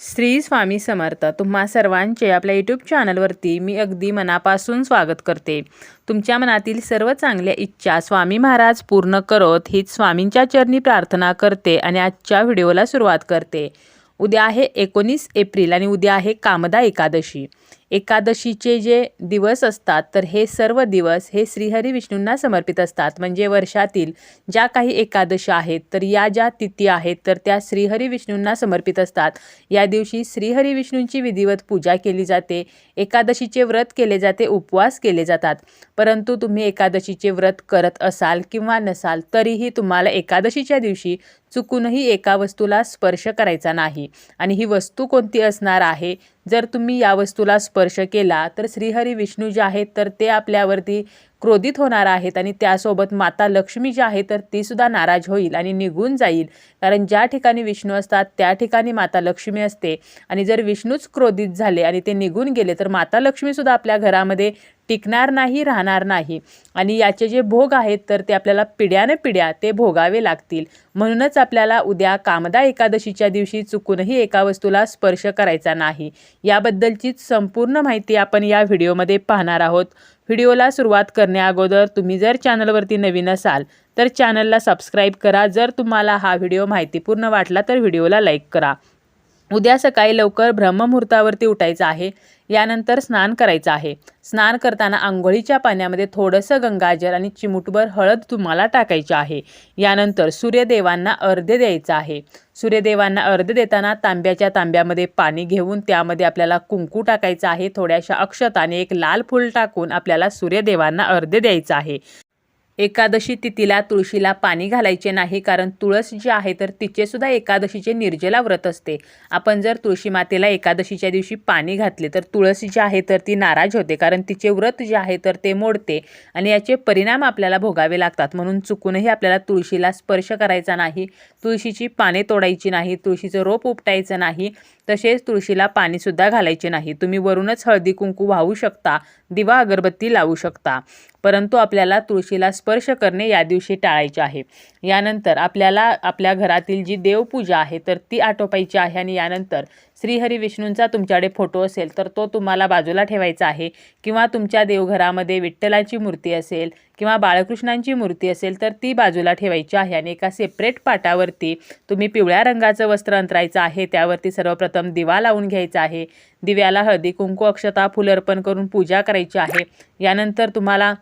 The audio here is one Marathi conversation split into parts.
श्री स्वामी समर्थ. तुम्हा सर्वांचे आपल्या यूट्यूब चॅनलवरती मी अगदी मनापासून स्वागत करते. तुमच्या मनातील सर्व चांगल्या इच्छा स्वामी महाराज पूर्ण करत हीच स्वामींच्या चरणी प्रार्थना करते आणि आजच्या व्हिडिओला सुरुवात करते. उद्या आहे एकोणीस एप्रिल आणि उद्या आहे कामदा एकादशी. एकादशीचे जे दिवस असतात तर हे सर्व दिवस हे श्रीहरी विष्णूंना समर्पित असतात. म्हणजे वर्षातील ज्या काही एकादशी आहेत तर या ज्या तिथी आहेत तर त्या श्रीहरी विष्णूंना समर्पित असतात. या दिवशी श्रीहरी विष्णूंची विधिवत पूजा केली जाते एकादशीचे व्रत केले जाते उपवास केले जातात. परंतु तुम्ही एकादशीचे व्रत करत असाल किंवा नसाल तरीही तुम्हाला एकादशीच्या दिवशी चुकूनही एका वस्तूला स्पर्श करायचा नाही. आणि ही वस्तू कोणती असणार आहे जर तुम्ही या वस्तूला स्पर्श केला तर श्रीहरी विष्णू जे आहेत तर ते आपल्यावरती क्रोधित होणार आहेत आणि त्यासोबत माता लक्ष्मी जी आहे तर ती सुद्धा नाराज होईल आणि निघून जाईल. कारण ज्या ठिकाणी विष्णू असतात त्या ठिकाणी माता लक्ष्मी असते. आणि जर विष्णूच क्रोधित झाले आणि ते निघून गेले तर माता लक्ष्मीसुद्धा आपल्या घरामध्ये टिकणार नाही राहणार नाही. आणि याचे जे भोग आहेत तर ते आपल्याला पिढ्यानं पिढ्या ते भोगावे लागतील. म्हणूनच आपल्याला उद्या कामदा एकादशीच्या दिवशी चुकूनही एका वस्तूला स्पर्श करायचा नाही. याबद्दलचीच संपूर्ण माहिती आपण या व्हिडिओमध्ये पाहणार आहोत. व्हिडिओला सुरुवात करण्याअगोदर तुम्ही जर चॅनलवरती नवीन असाल तर चॅनलला सबस्क्राईब करा. जर तुम्हाला हा व्हिडिओ माहितीपूर्ण वाटला तर व्हिडिओला लाईक करा. उद्या सकाळी लवकर ब्रह्ममुहूर्तावरती उठायचं आहे. यानंतर स्नान करायचं आहे. स्नान करताना आंघोळीच्या पाण्यामध्ये थोडंसं गंगाजल आणि चिमुटभर हळद तुम्हाला टाकायची आहे. यानंतर सूर्यदेवांना अर्ध्य द्यायचं आहे. सूर्यदेवांना अर्ध देताना तांब्याच्या तांब्यामध्ये पाणी घेऊन त्यामध्ये आपल्याला कुंकू टाकायचं आहे. थोड्याशा अक्षताने एक लाल फूल टाकून आपल्याला सूर्यदेवांना अर्ध्य द्यायचं आहे. एकादशी तिथीला तुळशीला पाणी घालायचे नाही कारण तुळस जी आहे तर तिचेसुद्धा एकादशीचे निर्जला व्रत असते. आपण जर तुळशी मातेला एकादशीच्या दिवशी पाणी घातले तर तुळस जी आहे तर ती नाराज होते कारण तिचे व्रत जे आहे तर ते मोडते आणि याचे परिणाम आपल्याला भोगावे लागतात. म्हणून चुकूनही आपल्याला तुळशीला स्पर्श करायचा नाही तुळशीची पाने तोडायची नाही तुळशीचं रोप उपटायचं नाही तसेच तुळशीला पाणीसुद्धा घालायचे नाही. तुम्ही वरूनच हळदी कुंकू वाहू शकता. दिवा अगरबत्ती लावू शकता. परंतु आपल्याला तुळशीला स्पर्श करणे या दिवशी टाळायचे आहे. यानंतर आपल्याला आपल्या घरातील जी देवपूजा आहे तर ती आटोपायची आहे आणि यानंतर श्रीहरी विष्णूंचा तुमच्याकडे फोटो असेल तर तो तुम्हाला बाजूला ठेवायचा आहे. किंवा तुमच्या देवघरामध्ये विठ्ठलाची मूर्ती असेल किंवा बाळकृष्णांची मूर्ती असेल तर ती बाजूला ठेवायची आहे आणि एका सेपरेट पाटावरती तुम्ही पिवळ्या रंगाचं वस्त्र अंतरायचं आहे. त्यावरती सर्वप्रथम दिवा लावून घ्यायचा आहे. दिव्याला हळदी कुंकू अक्षता फुल अर्पण करून पूजा करायची आहे. यानंतर तुम्हाला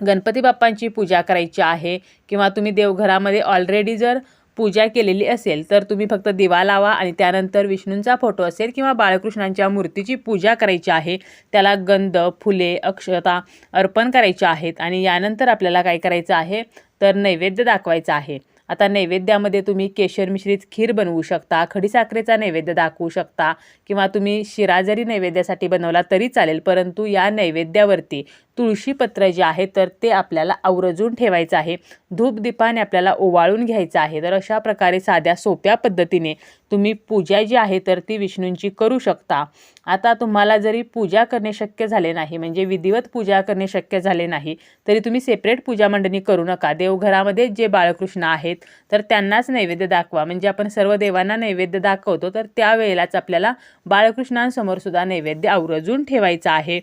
गणपती बाप्पांची पूजा करायची आहे. किंवा तुम्ही देवघरामध्ये ऑलरेडी जर पूजा केलेली असेल तर तुम्ही फक्त दिवा लावा आणि त्यानंतर विष्णूंचा फोटो असेल किंवा बाळकृष्णांच्या मूर्तीची पूजा करायची आहे त्याला गंध फुले अक्षता अर्पण करायच्या आहेत आणि यानंतर आपल्याला काय करायचं आहे तर नैवेद्य दाखवायचा आहे. आता नैवेद्यामध्ये तुम्ही केशर मिश्रित खीर बनवू शकता खडीसाखरेचा नैवेद्य दाखवू शकता किंवा तुम्ही शिरा जरी नैवेद्यासाठी बनवला तरी चालेल परंतु या नैवेद्यावरती तुळशीपत्र जे आहे तर ते आपल्याला आवर्जून ठेवायचं आहे. धूपदीपाने आपल्याला ओवाळून घ्यायचं आहे. तर अशा प्रकारे साध्या सोप्या पद्धतीने तुम्ही पूजा जी आहे तर ती विष्णूंची करू शकता. आता तुम्हाला जरी पूजा करणे शक्य झाले नाही म्हणजे विधिवत पूजा करणे शक्य झाले नाही तरी तुम्ही सेपरेट पूजा मंडणी करू नका. देवघरामध्ये जे बाळकृष्ण आहेत तर त्यांनाच नैवेद्य दाखवा. म्हणजे आपण सर्व देवांना नैवेद्य दाखवतो तर त्यावेळेलाच आपल्याला बाळकृष्णांसमोर सुद्धा नैवेद्य आवर्जून ठेवायचं आहे.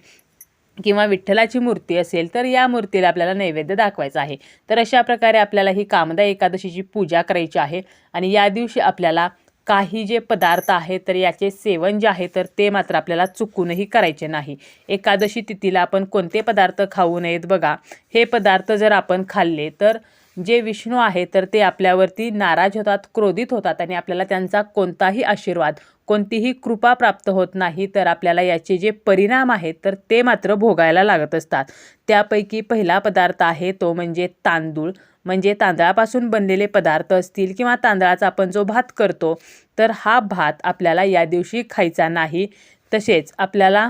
किंवा विठ्ठलाची मूर्ती असेल तर या मूर्तीला आपल्याला नैवेद्य दाखवायचा आहे. तर अशा प्रकारे आपल्याला ही कामदा एकादशीची पूजा करायची आहे. आणि या दिवशी आपल्याला काही जे पदार्थ आहेत तर याचे सेवन जे आहे तर ते मात्र आपल्याला चुकूनही करायचे नाही. एकादशी तिथीला आपण कोणते पदार्थ खाऊ नयेत बघा. हे पदार्थ जर आपण खाल्ले तर जे विष्णू आहे तर ते आपल्यावरती नाराज होतात क्रोधित होतात आणि आपल्याला त्यांचा कोणताही आशीर्वाद कोणतीही कृपा प्राप्त होत नाही तर आपल्याला याचे जे परिणाम आहेत तर ते मात्र भोगायला लागत असतात. त्यापैकी पहिला पदार्थ आहे तो म्हणजे तांदूळ. म्हणजे तांदळापासून बनलेले पदार्थ असतील किंवा तांदळाचा आपण जो भात करतो तर हा भात आपल्याला या दिवशी खायचा नाही. तसेच आपल्याला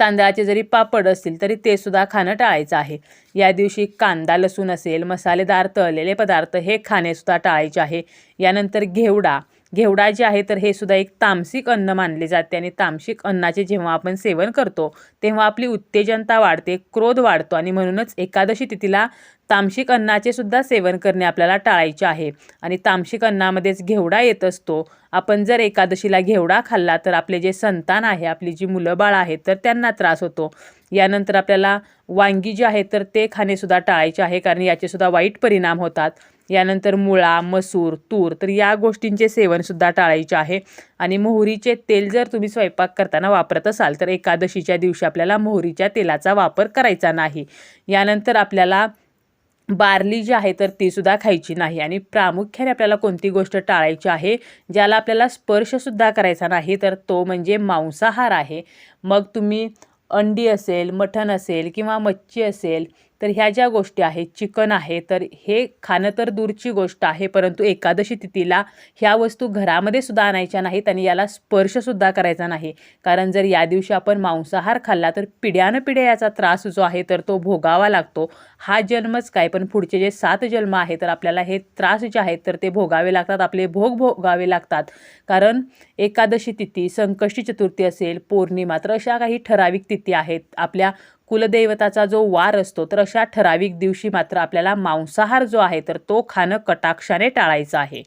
तांदळाचे जरी पापड असतील तरी ते सुद्धा खाणं टाळायचं आहे. या दिवशी कांदा लसूण असेल मसालेदार तळलेले पदार्थ हे खाणेसुद्धा टाळायचे आहे. यानंतर घेवडा घेवडा जे आहे तर हे सुद्धा एक तामसिक अन्न मानले जाते आणि तामसिक अन्नाचे जेव्हा आपण सेवन करतो तेव्हा आपली उत्तेजनता वाढते क्रोध वाढतो आणि म्हणूनच एकादशी तिथीला तामसिक अन्नाचे सुद्धा सेवन करणे आपल्याला टाळायचे आहे. आणि तामसिक अन्नामध्येच घेवडा येत असतो. आपण जर एकादशीला घेवडा खाल्ला तर आपले जे संतान आहे आपली जी मुलं बाळ आहेत तर त्यांना त्रास होतो. यानंतर आपल्याला वांगी जी आहेत तर ते खाणेसुद्धा टाळायचे आहे कारण याचेसुद्धा वाईट परिणाम होतात. यानंतर मुळा मसूर तूर तर या गोष्टींचे सेवनसुद्धा टाळायचे आहे. आणि मोहरीचे तेल जर तुम्ही स्वयंपाक करताना वापरत असाल तर एकादशीच्या दिवशी आपल्याला मोहरीच्या तेलाचा वापर करायचा नाही. यानंतर आपल्याला बार्ली जी आहे तर तीसुद्धा खायची नाही. आणि प्रामुख्याने आपल्याला कोणती गोष्ट टाळायची आहे ज्याला आपल्याला स्पर्शसुद्धा करायचा नाही तर तो म्हणजे मांसाहार आहे. मग तुम्ही अंडी असेल मठण असेल किंवा मच्छी असेल तर ह्या ज्या गोष्टी आहेत चिकन आहे तर हे खाणं तर दूरची गोष्ट आहे परंतु एकादशी तिथीला ह्या वस्तू घरामध्ये सुद्धा आणायच्या नाहीत आणि याला स्पर्शसुद्धा करायचा नाही. कारण जर या दिवशी आपण मांसाहार खाल्ला तर पिढ्यानं पिढ्या याचा त्रास जो आहे तर तो भोगावा लागतो. हा जन्मच काय पण पुढचे जे सात जन्म आहे तर आपल्याला हे त्रास जे आहेत तर ते भोगावे लागतात आपले भोग भोगावे लागतात. कारण एकादशी तिथी संकष्टी चतुर्थी असेल पौर्णिमा तर अशा काही ठराविक तिथी आहेत. आपल्या कुलदैवताचा जो वार असतो तर अशा ठराविक दिवशी मात्र आपल्याला मांसाहार जो आहे तर तो खाणं कटाक्षाने टाळायचा आहे.